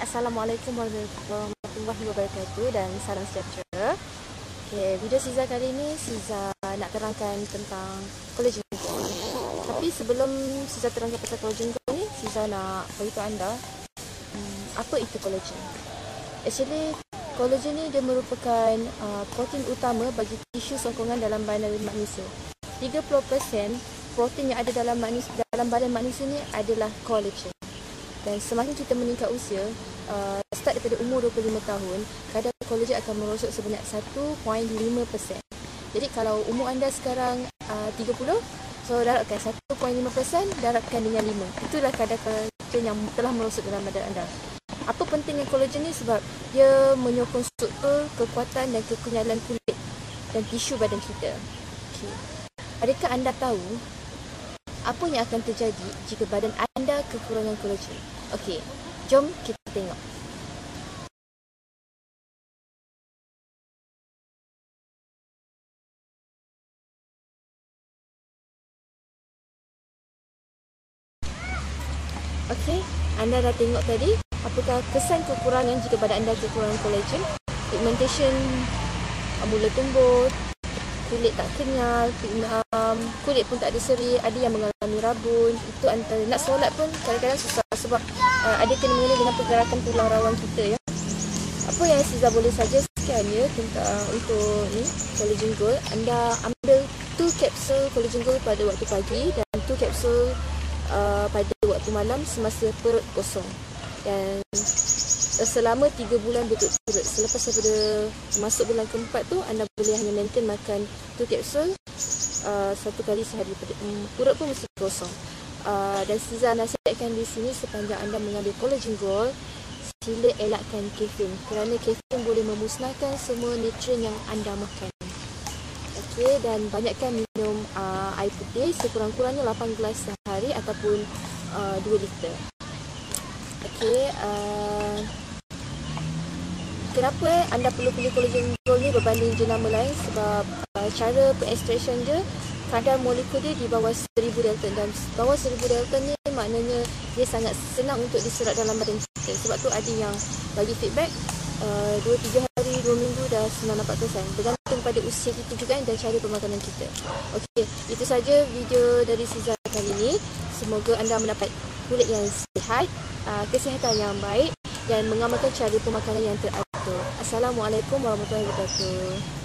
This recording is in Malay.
Assalamualaikum warahmatullahi wabarakatuh dan salam sejahtera. Okay, video Siza kali ini Siza nak terangkan tentang collagen. Tapi sebelum Siza terangkan pasal collagen ni, Siza nak beritahu anda hmm, apa itu collagen. Actually, collagen ni dia merupakan uh, protein utama bagi tisu sokongan dalam badan manusia. 30% protein yang ada dalam manusia dalam badan manusia ni adalah collagen. Dan semakin kita meningkat usia, uh, start daripada umur 25 tahun, kadar kolagen akan merosot sebanyak 1.5%. Jadi kalau umur anda sekarang uh, 30, so darabkan 1.5%, darabkan dengan 5. Itulah kadar kolagen yang telah merosot dalam badan anda. Apa pentingnya kolagen ni? Sebab dia menyokong struktur, kekuatan dan kekunyalan kulit dan tisu badan kita. Okay. Adakah anda tahu apa yang akan terjadi jika badan anda kekurangan kolagen? Okey, jom kita tengok. Okey, anda dah tengok tadi apakah kesan kekurangan jika badan anda kekurangan kolagen? Pigmentation mula tumbuh, kulit tak kenyal, um, kulit pun tak ada seri, ada yang mengalami rabun. Itu antara nak solat pun kadang-kadang susah sebab uh, ada kena mengenai dengan pergerakan tulang rawan kita ya. Apa yang Siza boleh sekian ya tentang untuk ni collagen gold. Anda ambil 2 kapsul collagen gold pada waktu pagi dan 2 kapsul uh, pada waktu malam semasa perut kosong. Dan selama 3 bulan berturut-turut. Selepas daripada masuk bulan keempat tu, anda boleh hanya maintain makan tu kapsul uh, satu kali sehari. Perut pun mesti kosong. Uh, dan Siza nasihatkan di sini sepanjang anda mengambil collagen gold, sila elakkan kafein. Kerana kafein boleh memusnahkan semua nutrien yang anda makan. Okey, dan banyakkan minum uh, air putih sekurang-kurangnya 8 gelas sehari ataupun uh, 2 liter. Okey, uh, kenapa eh, anda perlu pilih collagen gold ni berbanding jenama lain sebab uh, cara pengekstraction dia kadar molekul dia di bawah 1000 dalton dan bawah 1000 dalton ni maknanya dia sangat senang untuk diserap dalam badan kita. Sebab tu ada yang bagi feedback 2-3 uh, hari, 2 minggu dah senang dapat kesan bergantung pada usia kita juga dan cara pemakanan kita. Ok, itu saja video dari Siza kali ini. Semoga anda mendapat kulit yang sihat uh, kesihatan yang baik dan mengamalkan cara pemakanan yang teratur Assalamualaikum warahmatullahi wabarakatuh